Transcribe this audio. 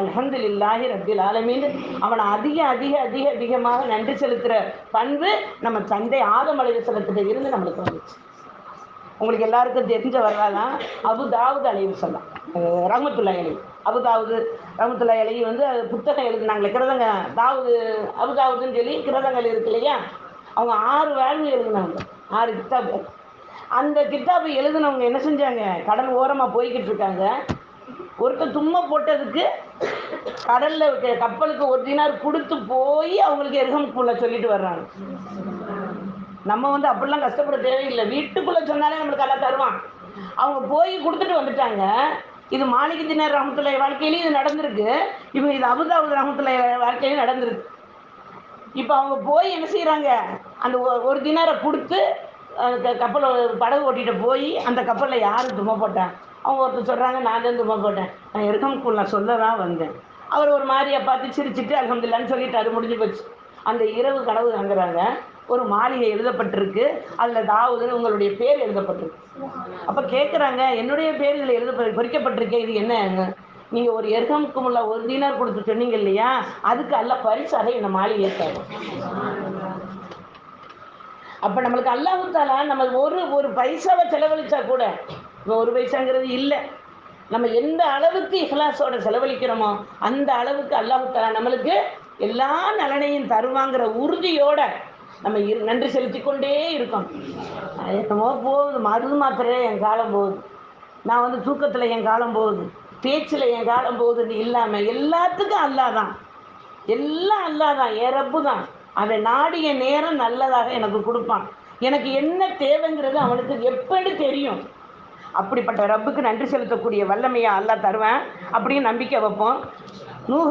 அல்ஹம்துலில்லாஹி ரபில் ஆலமீன். அவனை அதிக அதிக அதிக அதிகமாக நன்றி செலுத்துகிற பண்பு நம்ம தந்தை ஆதம் செலுத்திட்ட இருந்து நம்மளுக்கு வந்துச்சு. உங்களுக்கு எல்லாருக்கும் தெரிஞ்ச வரலாதான் அபு தாவூத் அலைவு சொல்லலாம் ரஹமத்துல்லா அலி அபு தாவூது ரஹமத்துல்லா அலி வந்து புத்தகம் எழுதுனாங்களே கிரதங்க தாவூது அபு தாவூதுன்னு சொல்லி கிரதங்கள் இருக்கு இல்லையா? அவங்க ஆறு வேல்யூ எழுதினாங்க. ஆறு கித்தாபு. அந்த கித்தாபு எழுதுனவங்க என்ன செஞ்சாங்க? கடல் ஓரமாக போய்கிட்டு இருக்காங்க. ஒருத்தர் தும்மை போட்டதுக்கு கடல்ல கப்பலுக்கு ஒரு தினார் கொடுத்து போய் அவங்களுக்கு எருகமுக்குள்ள சொல்லிட்டு வர்றாங்க. நம்ம வந்து அப்படிலாம் கஷ்டப்பட தேவையில்லை. வீட்டுக்குள்ள சொன்னாலே நம்மளுக்கு எல்லாம் தருவான். அவங்க போய் கொடுத்துட்டு வந்துட்டாங்க. இது மாளிகை தினர் ரஹமத்துல்லை வாழ்க்கையிலையும் இது நடந்திருக்கு. இப்போ இது அபுதாபுத் ரஹமத்துல்லை வாழ்க்கையிலையும் நடந்திருக்கு. இப்போ அவங்க போய் என்ன செய்கிறாங்க அந்த ஒ- ஒரு தினாரை கொடுத்து கப்பலை படகு ஓட்டிட்டு போய் அந்த கப்பலில் யார் தும்மை போட்டாங்க? அவங்க ஒருத்தர் சொல்கிறாங்க நான் தான் தும்மை போட்டேன். நான் இருக்கம்குள் நான் சொல்ல தான் வந்தேன். அவர் ஒரு மாதிரியை பார்த்து சிரிச்சிட்டு அலமதுல்லான்னு சொல்லிட்டு அது முடிஞ்சு போச்சு. அந்த இரவு கனவு அங்குறாங்க ஒரு மாளிகை எழுதப்பட்டிருக்கு. அதில் தாவூதுன்னு உங்களுடைய பேர் எழுதப்பட்டிருக்கு. அப்போ கேட்குறாங்க என்னுடைய பேர் இதில் எழுத பொறிக்கப்பட்டிருக்கே இது என்ன? நீங்கள் ஒரு எர்கம்குமுள்ள ஒரு தீனார் கொடுத்து சொன்னீங்க இல்லையா? அதுக்கு அல்ல பரிசாக இந்த மாளிகை தரும். அப்போ நம்மளுக்கு அல்லாஹு தாலா நம்ம ஒரு ஒரு பைசாவை செலவழிச்சா கூட இப்போ ஒரு பைசாங்கிறது இல்லை. நம்ம எந்த அளவுக்கு இஹ்லாஸோட செலவழிக்கிறோமோ அந்த அளவுக்கு அல்லாஹு நம்மளுக்கு எல்லா நலனையும் தருவாங்கிற உறுதியோட நம்ம இரு நன்றி செலுத்தி கொண்டே இருக்கோம் என்னமோ போகுது மருந்து மாத்திரையே என் காலம் போகுது. நான் வந்து தூக்கத்தில் என் காலம் போகுது. பேச்சில் என் காலம் போகுதுன்னு இல்லாமல் எல்லாத்துக்கும் அல்லாஹ் தான். எல்லாம் அல்லாஹ் தான் ரப்பு தான். அவன் நாடிய நேரம் நல்லதாக எனக்கு கொடுப்பான். எனக்கு என்ன தேவைங்கிறது அவனுக்கு எப்படி தெரியும். அப்படிப்பட்ட ரப்புக்கு நன்றி செலுத்தக்கூடிய வல்லமையை அல்லா தருவேன். அப்படின்னு நம்பிக்கை வைப்போம். நூறு